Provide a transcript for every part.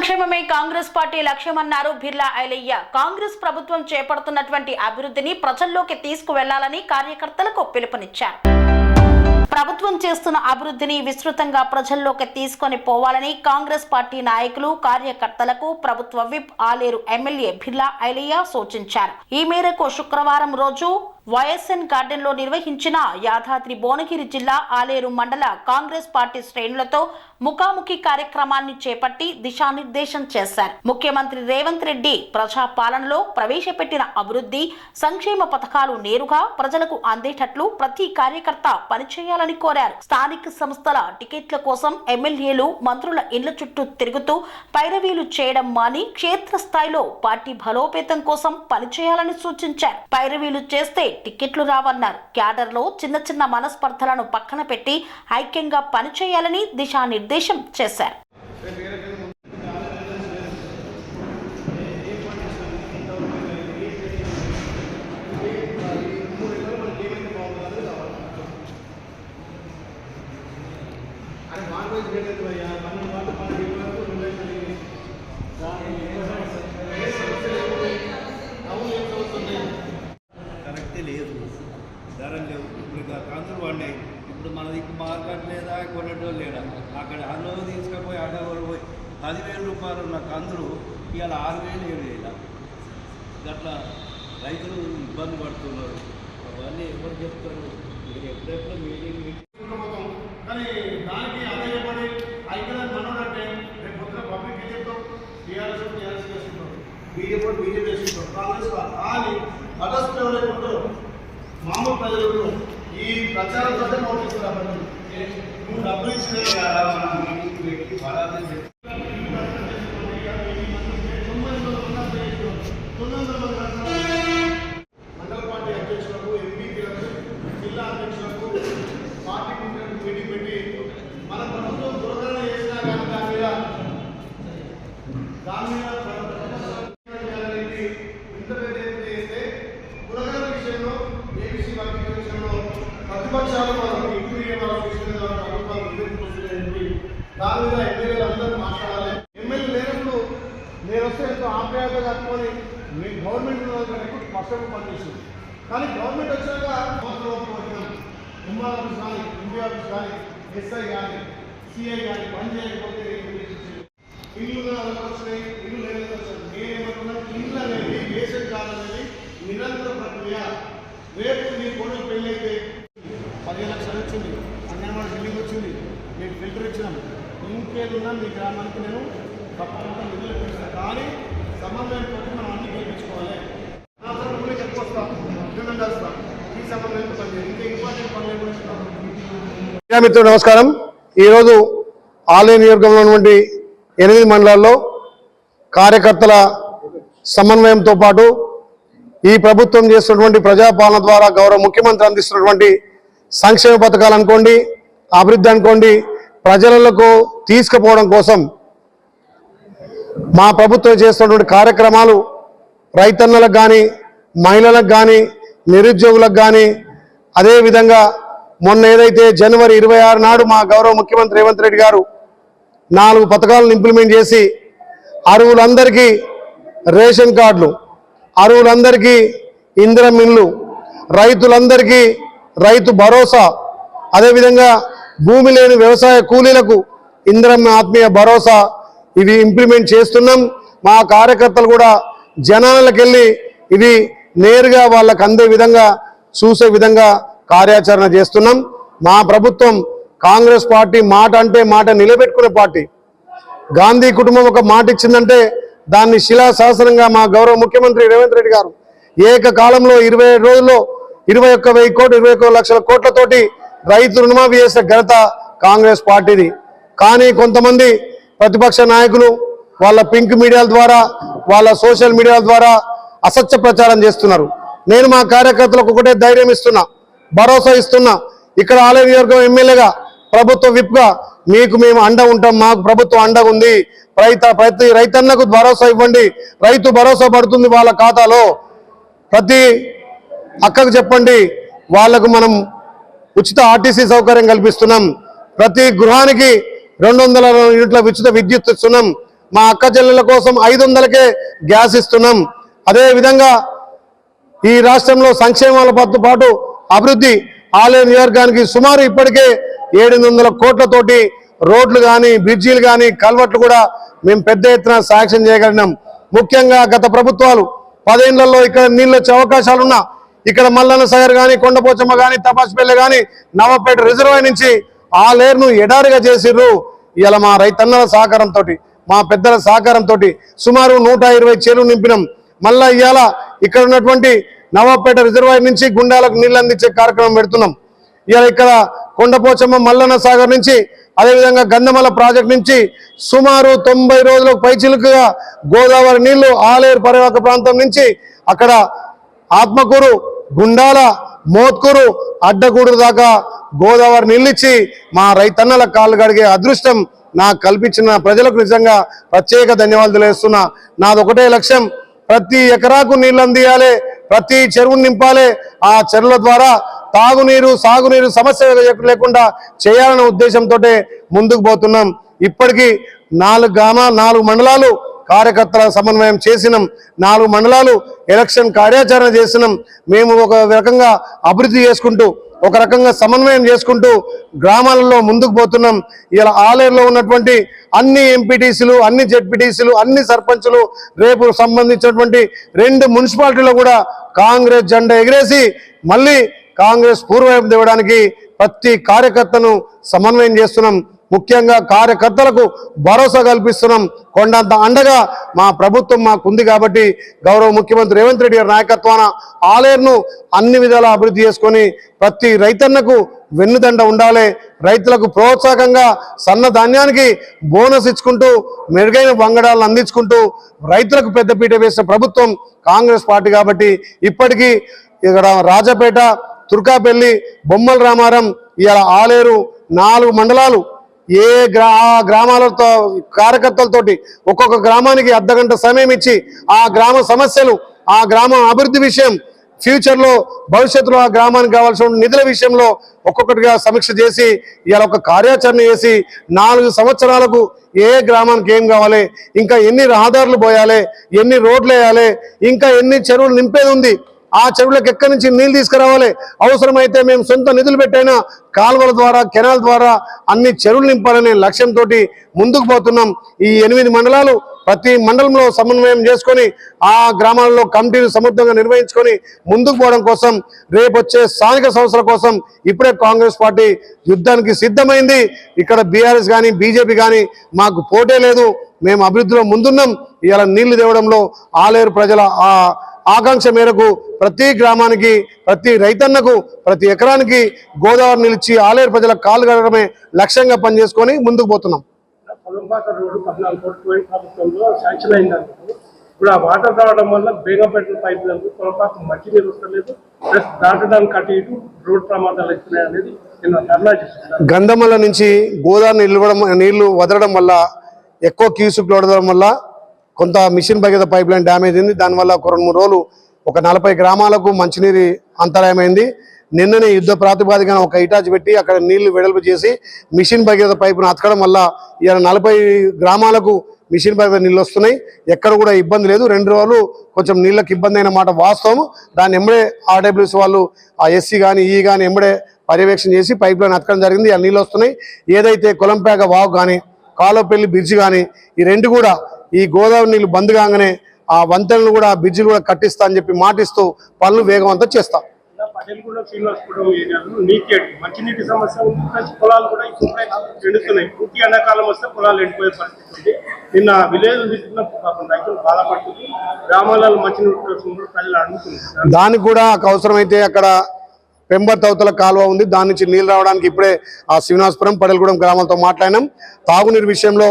సంక్షేమమే కాంగ్రెస్ పార్టీ లక్ష్యమన్నారు బిర్లా ఐలయ్య. కాంగ్రెస్ ప్రభుత్వం చేపడుతున్నటువంటి అభివృద్ధిని ప్రజల్లోకి తీసుకువెళ్ళాలని కార్యకర్తలకు పిలుపునిచ్చారు. ప్రభుత్వం చేస్తున్న అభివృద్ధిని విస్తృతంగా ప్రజల్లోకి తీసుకొని పోవాలని కాంగ్రెస్ పార్టీ నాయకులు కార్యకర్తలకు ప్రభుత్వ విప్ ఆలేరు ఎమ్మెల్యే బిర్లా ఐలయ్య సూచించారు. ఈ మేరకు శుక్రవారం రోజు వైఎస్ఎన్ గార్డెన్లో నిర్వహించిన యాదాద్రి భువనగిరి జిల్లా ఆలేరు మండల కాంగ్రెస్ పార్టీ శ్రేణులతో ముఖాముఖి కార్యక్రమాన్ని చేపట్టి దిశానిర్దేశం చేశారు. ముఖ్యమంత్రి రేవంత్ రెడ్డి ప్రజా పాలనలో ప్రవేశపెట్టిన అభివృద్ధి సంక్షేమ పథకాలు నేరుగా ప్రజలకు అందేటట్లు ప్రతి కార్యకర్త పనిచేయాలని కోరారు. స్థానిక సంస్థల టికెట్ల కోసం ఎమ్మెల్యేలు మంత్రుల ఇళ్ళ చుట్టూ తిరుగుతూ పైరవీలు చేయడం మాని క్షేత్రస్థాయిలో పార్టీ బలోపేతం కోసం పనిచేయాలని సూచించారు. పైరవీలు చేస్తే టికెట్లు రావన్నారు. క్యాడర్లో చిన్న చిన్న మనస్పర్ధలను పక్కన పెట్టి ఐక్యంగా పనిచేయాలని దిశానిర్దేశం చేశారు అని మార్కెట్ పెట్టదు అయ్యా పన్నెండు వాళ్ళు పన్నెండు వరకు రెండు లక్షలు అయ్యింది. ఏ సమస్య లేదు. టౌన్ ఏం చదువుతుంది కరెక్టే లేదు ధరలు లేవు ఇప్పుడు ఇక కందులు పడినాయి ఇప్పుడు మన దిక్కు మార్కెట్ లేదా కొనేటోళ్ళు లేడా అక్కడ అన్లో తీసుకుపోయి అడ్డగోలు పోయి పదివేల రూపాయలు ఉన్న కందులు ఇవాళ ఆరు వేలు ఏడు వేల అట్లా రైతులు ఇబ్బంది పడుతున్నారు. అవన్నీ ఎవరు చెప్తారు? మీరు ఎప్పుడెప్పుడు మీటింగ్ కానీ దానికి ఆదాయపడి అయితే మనోడంటే రేపు పొద్దున పబ్లిక్ చెప్తాం? టీఆర్ఎస్ టీఆర్ఎస్ చేసుకుంటాం బీజేపీ బీజేపీ చేసుకుంటాం కాంగ్రెస్ కానీ అగస్టు ఎవరైతే ఉంటారో మామూలు ప్రజలు ఈ ప్రచారం నోటిస్తున్నారు ప్రజలు. డబ్బులు ఇచ్చిన పెట్టి బలాన్ని పెట్టి మండల పార్టీ అధ్యక్షులకు ఎంపీలకు జిల్లా అధ్యక్షులకు పార్టీ మీటింగ్ మీటింగ్ పెట్టి మన ప్రభుత్వం దుర్గరణ చేసినా కానీ దాని మీద దాని మీద మన ప్రభుత్వం చేయాలని ఇంత పెద్ద ఎత్తున చేస్తే దుర్గరణ విషయంలో ఏబీసీ వర్గీకరణ విషయంలో ప్రతిపక్షాలు మనం ఇంక్లూడ్ చేయడం విషయంలో ప్రభుత్వాలు ముందుకు దాని మీద ఎమ్మెల్యేలు అందరూ మాట్లాడాలి. ఎమ్మెల్యే లేనప్పుడు నేను వస్తే ఎంతో ఆప్యాయత కట్టుకొని మీ గవర్నమెంట్ ఎక్కువ స్పష్టంగా పనిచేస్తుంది. కానీ గవర్నమెంట్ వచ్చాక సంవత్సరం వచ్చినాం ఎంఆర్ ఆఫీస్ కానీ ఇండియా ఆఫీస్ కానీ ఎస్ఐ కానీ సిఐ కానీ పని చేయకపోతే ఇల్లు వచ్చినాయి ఇల్లు లేని వచ్చాయి నేనేమంటున్నా ఇల్లు అనేది రేషన్ కాదనేది నిరంతర ప్రక్రియ. రేపు నీ కొడుకు పెళ్ళి అయితే పదిహేను లక్షలు వచ్చింది అంగన్వాడీ బిల్డింగ్ వచ్చింది నేను ఫిల్టర్ ఇచ్చినాను. ఇంకేదున్నా మీ గ్రామానికి నేను తప్పకుండా నిధులు ఇప్పిస్తాను కానీ సమన్వయంతో మనం అన్ని గెలిపించుకోవాలి. నా తరఫు కూడా చెప్పుకొస్తాం. అభినందన ఈ సమన్వయం పనిచేయాలి ఇంకా ఇంపార్టెంట్ పనులు కూడా మిత్రులు నమస్కారం. ఈరోజు ఆలయ నియోజకవర్గంలో ఉన్నటువంటి ఎనిమిది మండలాల్లో కార్యకర్తల సమన్వయంతో పాటు ఈ ప్రభుత్వం చేస్తున్నటువంటి ప్రజాపాలన ద్వారా గౌరవ ముఖ్యమంత్రి అందిస్తున్నటువంటి సంక్షేమ పథకాలు అనుకోండి అభివృద్ధి అనుకోండి ప్రజలకు తీసుకుపోవడం కోసం మా ప్రభుత్వం చేస్తున్నటువంటి కార్యక్రమాలు రైతన్నలకు కానీ మహిళలకు కానీ నిరుద్యోగులకు కానీ అదేవిధంగా మొన్న ఏదైతే జనవరి ఇరవై ఆరు నాడు మా గౌరవ ముఖ్యమంత్రి రేవంత్ రెడ్డి గారు నాలుగు పథకాలను ఇంప్లిమెంట్ చేసి అరువులందరికీ రేషన్ కార్డులు అరువులందరికీ ఇందిరం ఇల్లు రైతులందరికీ రైతు భరోసా అదేవిధంగా భూమి లేని వ్యవసాయ కూలీలకు ఇంద్రం ఆత్మీయ భరోసా ఇవి ఇంప్లిమెంట్ చేస్తున్నాం. మా కార్యకర్తలు కూడా జనాలకు వెళ్ళి ఇవి నేరుగా వాళ్ళకు అందే విధంగా చూసే విధంగా కార్యాచరణ చేస్తున్నాం. మా ప్రభుత్వం కాంగ్రెస్ పార్టీ మాట అంటే మాట నిలబెట్టుకునే పార్టీ. గాంధీ కుటుంబం ఒక మాట ఇచ్చిందంటే దాన్ని శిలాశాసనంగా మా గౌరవ ముఖ్యమంత్రి రేవంత్ రెడ్డి గారు ఏకకాలంలో ఇరవై రోజుల్లో ఇరవై ఒక్క వెయ్యి కోట్లు ఇరవై ఒక్క లక్షల కోట్లతోటి రైతు రుణమాఫీ చేసే ఘనత కాంగ్రెస్ పార్టీది. కానీ కొంతమంది ప్రతిపక్ష నాయకులు వాళ్ళ పింక్ మీడియాల ద్వారా వాళ్ళ సోషల్ మీడియాల ద్వారా అసత్య ప్రచారం చేస్తున్నారు. నేను మా కార్యకర్తలకు ఒకటే ధైర్యం ఇస్తున్నా భరోసా ఇస్తున్నా. ఇక్కడ ఆలయ నియోజకవర్గం ఎమ్మెల్యేగా ప్రభుత్వ విప్గా మీకు మేము అండ ఉంటాం మాకు ప్రభుత్వం అండ ఉంది. రైత ప్రతి రైతన్నకు భరోసా ఇవ్వండి. రైతు భరోసా పడుతుంది వాళ్ళ ఖాతాలో. ప్రతి అక్కకు చెప్పండి వాళ్ళకు మనం ఉచిత ఆర్టీసీ సౌకర్యం కల్పిస్తున్నాం. ప్రతి గృహానికి రెండు వందల యూనిట్ల ఉచిత విద్యుత్ ఇస్తున్నాం. మా అక్క చెల్లెల కోసం ఐదు వందలకే గ్యాస్ ఇస్తున్నాం. అదేవిధంగా ఈ రాష్ట్రంలో సంక్షేమాలతో పాటు అభివృద్ధి ఆలయ నియోజకానికి సుమారు ఇప్పటికే ఏడు వందల కోట్లతోటి రోడ్లు కానీ బ్రిడ్జీలు కానీ కల్వర్ట్లు కూడా మేము పెద్ద ఎత్తున శాంక్షన్ చేయగలిగినాం. ముఖ్యంగా గత ప్రభుత్వాలు పదేళ్ళలో ఇక్కడ నీళ్ళు వచ్చే అవకాశాలున్నా ఇక్కడ మల్లన్న సాగర్ కానీ కొండపోచమ్మ కానీ తపాసుపల్లి కానీ నవపేట రిజర్వాయర్ నుంచి ఆ లేరును ఎడారిగా చేసిర్రు. ఇలా మా రైతన్నల సహకారంతో మా పెద్దల సహకారంతో సుమారు నూట ఇరవై చేలు నింపినాం. మళ్ళా ఇవాళ ఇక్కడ ఉన్నటువంటి నవాపేట రిజర్వాయర్ నుంచి గుండాలకు నీళ్ళు అందించే కార్యక్రమం పెడుతున్నాం. ఇవాళ ఇక్కడ కొండపోచమ్మ మల్లన్న సాగర్ నుంచి అదేవిధంగా గంధమల ప్రాజెక్ట్ నుంచి సుమారు తొంభై రోజులకు పైచిలుకగా గోదావరి నీళ్ళు ఆలేరు పరివాహక ప్రాంతం నుంచి అక్కడ ఆత్మకూరు గుండాల మోత్కూరు అడ్డగూడు దాకా గోదావరి నీళ్ళిచ్చి మా రైతన్నల కాళ్ళు గడిగే అదృష్టం నాకు కల్పించిన ప్రజలకు నిజంగా ప్రత్యేక ధన్యవాదాలు తెలియజేస్తున్నా. నాదొకటే లక్ష్యం. ప్రతి ఎకరాకు నీళ్ళు అందియాలి ప్రతి చెరువును నింపాలి. ఆ చెరువుల ద్వారా తాగునీరు సాగునీరు సమస్య లేకుండా చేయాలనే ఉద్దేశంతో ముందుకు పోతున్నాం. ఇప్పటికీ నాలుగు గ్రామ నాలుగు మండలాలు కార్యకర్తల సమన్వయం చేసినాం. నాలుగు మండలాలు ఎలక్షన్ కార్యాచరణ చేసినాం. మేము ఒక రకంగా అభివృద్ధి చేసుకుంటూ ఒక రకంగా సమన్వయం చేసుకుంటూ గ్రామాలలో ముందుకు పోతున్నాం. ఇలా ఆలయంలో ఉన్నటువంటి అన్ని ఎంపీటీసీలు అన్ని జెడ్పీటీసీలు అన్ని సర్పంచులు రేపు సంబంధించినటువంటి రెండు మున్సిపాలిటీలో కూడా కాంగ్రెస్ జెండా ఎగిరేసి మళ్ళీ కాంగ్రెస్ పూర్వవైపు తేవడానికి ప్రతి కార్యకర్తను సమన్వయం చేస్తున్నాం. ముఖ్యంగా కార్యకర్తలకు భరోసా కల్పిస్తున్నాం. కొండంత అండగా మా ప్రభుత్వం మాకుంది కాబట్టి గౌరవ ముఖ్యమంత్రి రేవంత్ రెడ్డి గారి నాయకత్వాన ఆలేరును అన్ని విధాలా అభివృద్ధి చేసుకొని ప్రతి రైతన్నకు వెన్నుదండ ఉండాలి. రైతులకు ప్రోత్సాహకంగా సన్న ధాన్యానికి బోనస్ ఇచ్చుకుంటూ మెరుగైన వంగడాలను అందించుకుంటూ రైతులకు పెద్దపీట వేసిన ప్రభుత్వం కాంగ్రెస్ పార్టీ కాబట్టి ఇప్పటికీ ఇక్కడ రాజపేట తుర్కాపల్లి బొమ్మల రామారం ఇలా ఆలేరు నాలుగు మండలాలు ఏ గ్రా ఆ గ్రామాలతో కార్యకర్తలతోటి ఒక్కొక్క గ్రామానికి అర్ధగంట సమయం ఇచ్చి ఆ గ్రామ సమస్యలు ఆ గ్రామ అభివృద్ధి విషయం ఫ్యూచర్లో భవిష్యత్తులో ఆ గ్రామానికి కావాల్సిన నిధుల విషయంలో ఒక్కొక్కటిగా సమీక్ష చేసి ఇలా ఒక కార్యాచరణ చేసి నాలుగు సంవత్సరాలకు ఏ గ్రామానికి ఏం కావాలి ఇంకా ఎన్ని రహదారులు పోయాలి ఎన్ని రోడ్లు వేయాలి ఇంకా ఎన్ని చెరువులు నింపేది ఉంది ఆ చెరువులకు ఎక్కడి నుంచి నీళ్ళు తీసుకురావాలి? అవసరమైతే మేము సొంత నిధులు పెట్టైనా కాలువల ద్వారా కెనాల్ ద్వారా అన్ని చెరువులు నింపాలనే లక్ష్యంతో ముందుకు పోతున్నాం. ఈ ఎనిమిది మండలాలు ప్రతి మండలంలో సమన్వయం చేసుకొని ఆ గ్రామాల్లో కమిటీలు సమర్థంగా నిర్వహించుకొని ముందుకు పోవడం కోసం రేపు వచ్చే స్థానిక సంస్థల కోసం ఇప్పుడే కాంగ్రెస్ పార్టీ యుద్ధానికి సిద్ధమైంది. ఇక్కడ బీఆర్ఎస్ కానీ బీజేపీ కానీ మాకు పోటే లేదు. మేము అభివృద్ధిలో ముందున్నాం. ఇవాళ నీళ్ళు తేవడంలో ఆలేరు ప్రజల ఆ ఆకాంక్ష మేరకు ప్రతి గ్రామానికి ప్రతి రైతన్నకు ప్రతి ఎకరానికి గోదావరి నిలిచి ఆలేరు ప్రజల కాలు గడమే లక్ష్యంగా పనిచేసుకొని ముందుకు పోతున్నాం. ఇప్పుడు ఆ వాటర్ రావడం వల్ల బేగంపేట పైప్ లేదు పొలంపాక మంచినీరు వస్తలేదు ప్లస్ దాటడానికి అటు ఇటు రోడ్ ప్రమాదాలు అవుతున్నాయి అనేది నిన్న ధర్నా చేస్తున్నారు గంధమల నుంచి గోదావరి నిలవడం నీళ్ళు వదలడం వల్ల ఎక్కువ క్యూసుక్ వదలడం వల్ల కొంత mission Bhagiratha pipeline damage అయింది. దానివల్ల ఒక రెండు మూడు రోజులు ఒక నలభై గ్రామాలకు మంచినీరు అంతరాయమైంది. నిన్ననే యుద్ధ ప్రాతిపాదికన ఒక ఇటాచి పెట్టి అక్కడ నీళ్ళు వెడల్పు చేసి మిషన్ భగీరథ పైపును అతకడం వల్ల ఇవాళ నలభై గ్రామాలకు మిషన్ భగీరథ నీళ్ళు వస్తున్నాయి ఎక్కడ కూడా ఇబ్బంది లేదు. రెండు రోజులు కొంచెం నీళ్ళకి ఇబ్బంది అయిన మాట వాస్తవం. దాన్ని ఎంబడే ఆర్డబ్ల్యూస్ వాళ్ళు ఆ ఎస్సీ కానీ ఈ కానీ ఎంబడే పర్యవేక్షణ చేసి పైప్ లైన్ అతకడం జరిగింది. ఆ నీళ్ళు వస్తున్నాయి ఏదైతే కొలంపేక వాగు కానీ కాలోపల్లి బ్రిడ్జ్ కానీ ఈ రెండు కూడా ఈ గోదావరి నీళ్ళు బంద్ కాగానే ఆ వంతెనలు కూడా బ్రిడ్జిలు కూడా కట్టిస్తా అని చెప్పి మాటిస్తూ పనులు వేగవంతం చేస్తాం. నిన్న విలేజ్ గ్రామాలలో ప్రజలు దానికి కూడా అవసరమైతే అక్కడ పెంబర్ తవతల కాలువ ఉంది. దాని నుంచి నీళ్ళు రావడానికి ఇప్పుడే ఆ శ్రీనివాసపురం పడలగూడెం గ్రామాలతో మాట్లాడినాం. తాగునీరు విషయంలో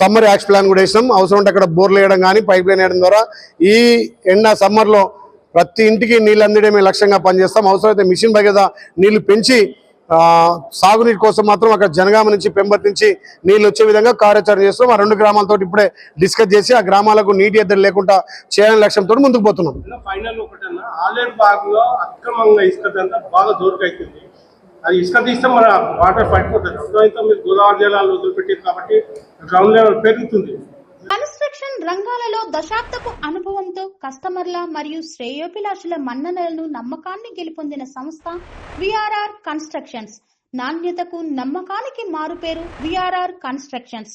సమ్మర్ యాక్స్ ప్లాన్ కూడా వేసినాం. అవసరం ఉంటే అక్కడ బోర్లు వేయడం కానీ పైప్ లైన్ వేయడం ద్వారా ఈ ఎండ సమ్మర్లో ప్రతి ఇంటికి నీళ్ళు అందిడమే లక్ష్యంగా పనిచేస్తాం. అవసరమైతే మిషన్ భగీరథ నీళ్ళు పెంచి సాగునీటి కోసం మాత్రం అక్కడ జనగామ నుంచి పెంబర్తి నుంచి నీళ్ళు వచ్చే విధంగా కార్యాచరణ చేస్తాం ఆ రెండు గ్రామాలతో ఇప్పుడే డిస్కస్ చేసి ఆ గ్రామాలకు నీటి ఎద్దడి లేకుండా చేయాలని లక్ష్యంతో ముందుకు పోతున్నాం. ఫైనల్ ఒకటన్నా ఆలేరు బాగులో అక్రమంగా ఇసుక బాగా దొరికైతుంది. అది ఇసుక తీస్తే మన వాటర్ పడిపోతుంది. అర్థమైతే మీరు గోదావరి జిల్లాలో వదిలిపెట్టారు కాబట్టి గ్రౌండ్ లెవెల్ పెరుగుతుంది. కన్స్ట్రక్షన్ రంగాలలో దశాబ్దపు అనుభవంతో కస్టమర్ల మరియు శ్రేయోభిలాషుల మన్ననలను నమ్మకాన్ని గెలుపొందిన సంస్థ విఆర్ఆర్ కన్స్ట్రక్షన్స్. నాణ్యతకు నమ్మకానికి మారుపేరు VRR constructions.